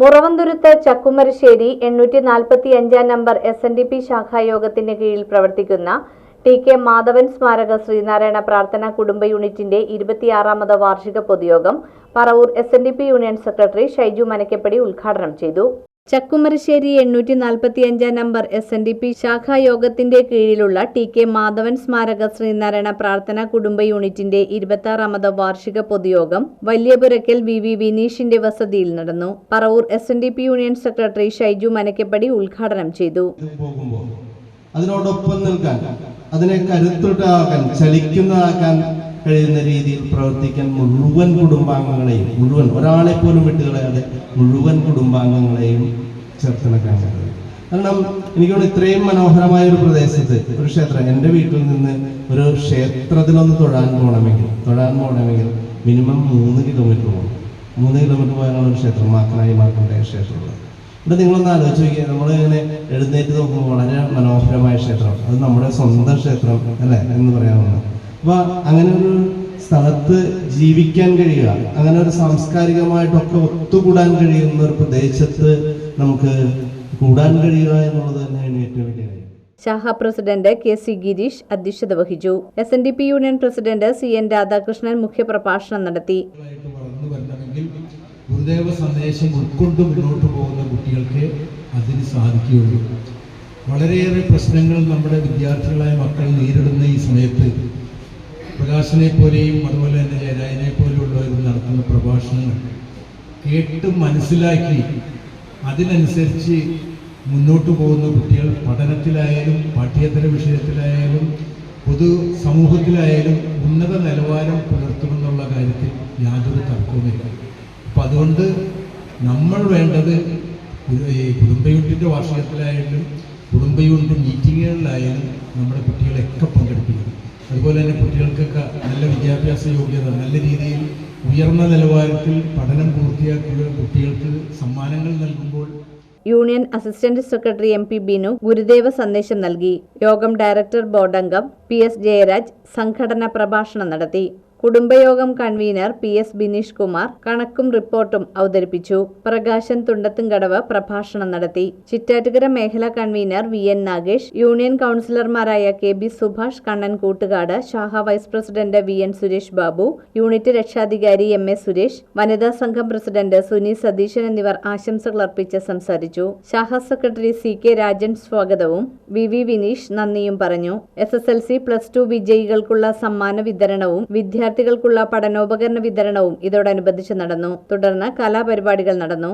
മുറവന്തുരുത്ത് ചക്കുമരശ്ശേരി എണ്ണൂറ്റി നാൽപ്പത്തി അഞ്ചാം number S N D P ശാഖായോഗത്തിന്റെ കീഴിൽ പ്രവർത്തിക്കുന്ന ടി കെ മാധവൻ സ്മാരക ശ്രീനാരായണ പ്രാർത്ഥന കുടുംബ യൂണിറ്റിന്റെ ഇരുപത്തിയാറാമത് വാർഷിക പൊതുയോഗം Paravur S union secretary Shaiju Manakkappadi ഉദ്ഘാടനം ചെയ്തു. ചക്കുമരശ്ശേരി എണ്ണൂറ്റി നാൽപ്പത്തി അഞ്ചാം number S N D P ശാഖായോഗത്തിന്റെ കീഴിലുള്ള ടി കെ മാധവൻ സ്മാരക ശ്രീനാരായണ പ്രാർത്ഥനാ കുടുംബ യൂണിറ്റിന്റെ ഇരുപത്തിയാറാമത് വാർഷിക പൊതുയോഗം വലിയപുരക്കൽ വി വി വിനീഷിന്റെ വസതിയിൽ നടന്നു. Paravur S N D P union secretary Shaiju Manakkappadi ഉദ്ഘാടനം ചെയ്തു. അതിനോടൊപ്പം നിൽക്കാൻ അതിനെ കരുത്തുട്ടാക്കാൻ ചലിക്കുന്നതാക്കാൻ കഴിയുന്ന രീതിയിൽ പ്രവർത്തിക്കാൻ മുഴുവൻ കുടുംബാംഗങ്ങളെയും മുഴുവൻ ഒരാളെ പോലും വിട്ടുകളയാതെ മുഴുവൻ കുടുംബാംഗങ്ങളെയും ചേർത്തിണക്കാൻ കഴിയും കാരണം എനിക്കോട് ഇത്രയും മനോഹരമായ ഒരു പ്രദേശത്ത് ഒരു ക്ഷേത്രം എന്റെ വീട്ടിൽ നിന്ന് ഒരു ക്ഷേത്രത്തിലൊന്ന് തൊഴാൻ പോകണമെങ്കിൽ തൊഴാൻ പോകണമെങ്കിൽ മിനിമം മൂന്ന് കിലോമീറ്റർ പോകണം. മൂന്ന് കിലോമീറ്റർ പോയാലാണ് ഒരു ക്ഷേത്രം മാക്കനായി മാത്രമേ ക്ഷേത്രമുള്ളത് ഇവിടെ നിങ്ങളൊന്ന് ആലോചിച്ച് നോക്കിയാൽ നമ്മളിങ്ങനെ എഴുന്നേറ്റ് നോക്കുമ്പോൾ വളരെ മനോഹരമായ ക്ഷേത്രം. അത് നമ്മുടെ സ്വന്തം ക്ഷേത്രം അല്ലേ എന്ന് പറയാവുന്ന അപ്പൊ അങ്ങനെ ഒരു സ്ഥലത്ത് ജീവിക്കാൻ കഴിയുക അങ്ങനെ ഒരു സാംസ്കാരികമായിട്ടൊക്കെ ഒത്തുകൂടാൻ കഴിയുന്ന ഒരു പ്രദേശത്ത് നമുക്ക് കൂടാൻ കഴിയുക എന്നുള്ളത് തന്നെയാണ് ഏറ്റവും വലിയ കാര്യം. ശാഖ പ്രസിഡന്റ് കെ സി ഗിരീഷ് അധ്യക്ഷത വഹിച്ചു. S N D P union president C N Radhakrishnan മുഖ്യപ്രഭാഷണം നടത്തി. ഗുരുദേവ സന്ദേശം ഉൾക്കൊണ്ട് മുന്നോട്ട് പോകുന്ന കുട്ടികൾക്ക് അതിന് സാധിക്കുകയുള്ളൂ. വളരെയേറെ പ്രശ്നങ്ങൾ നമ്മുടെ വിദ്യാർത്ഥികളായ മക്കൾ നേരിടുന്ന ഈ സമയത്ത് പ്രകാശനെ പോലെയും അതുപോലെ തന്നെ ജയരാജനെ പോലെയുള്ളവരും നടത്തുന്ന പ്രഭാഷണങ്ങൾ കേട്ട് മനസ്സിലാക്കി അതിനനുസരിച്ച് മുന്നോട്ട് പോകുന്ന കുട്ടികൾ പഠനത്തിലായാലും പാഠ്യേതര വിഷയത്തിലായാലും പൊതു സമൂഹത്തിലായാലും ഉന്നത നിലവാരം പുലർത്തുമെന്നുള്ള കാര്യത്തിൽ യാതൊരു തർക്കവുമില്ല. അപ്പം അതുകൊണ്ട് നമ്മൾ വേണ്ടത് ഈ കുടുംബ യൂണിറ്റിന്റെ വാർഷികത്തിലായാലും കുടുംബ യൂണിറ്റ് മീറ്റിങ്ങുകളിലായാലും നമ്മുടെ കുട്ടികളെയൊക്കെ പങ്കെടുപ്പിക്കണം. അതുപോലെ തന്നെ കുട്ടികൾക്കൊക്കെ നല്ല വിദ്യാഭ്യാസ യോഗ്യത നല്ല രീതിയിൽ ഉയർന്ന നിലവാരത്തിൽ പഠനം പൂർത്തിയാക്കിയ കുട്ടികൾക്ക് സമ്മാനങ്ങൾ നൽകുമ്പോൾ union assistant secretary M P Binu Gurudeva സന്ദേശം നൽകി. യോഗം ഡയറക്ടർ ബോർഡംഗം പി എസ് ജയരാജ് സംഘടന പ്രഭാഷണം നടത്തി. കുടുംബയോഗം convener P S Bineesh Kumar കണക്കും റിപ്പോർട്ടും അവതരിപ്പിച്ചു. പ്രകാശൻ തുണ്ടത്തുംകടവ് പ്രഭാഷണം നടത്തി. ചിറ്റാറ്റുകര മേഖലാ convener V N Nagesh union കൗൺസിലർമാരായ കെ ബി സുഭാഷ് കണ്ണൻ കൂട്ടുകാട് ശാഖ vice president V N Suresh Babu unit രക്ഷാധികാരി എം എ സുരേഷ് വനിതാ സംഘം പ്രസിഡന്റ് സുനി സതീശൻ എന്നിവർ ആശംസകൾ അർപ്പിച്ച് സംസാരിച്ചു. ശാഖ സെക്രട്ടറി സി കെ രാജൻ സ്വാഗതവും വി വി വിനീഷ് നന്ദിയും പറഞ്ഞു. S S L C plus two വിജയികൾക്കുള്ള സമ്മാന വിതരണവും വിദ്യാർത്ഥികൾക്കുള്ള പഠനോപകരണ വിതരണവും ഇതോടനുബന്ധിച്ച് നടന്നു. തുടർന്ന് കലാപരിപാടികൾ നടന്നു.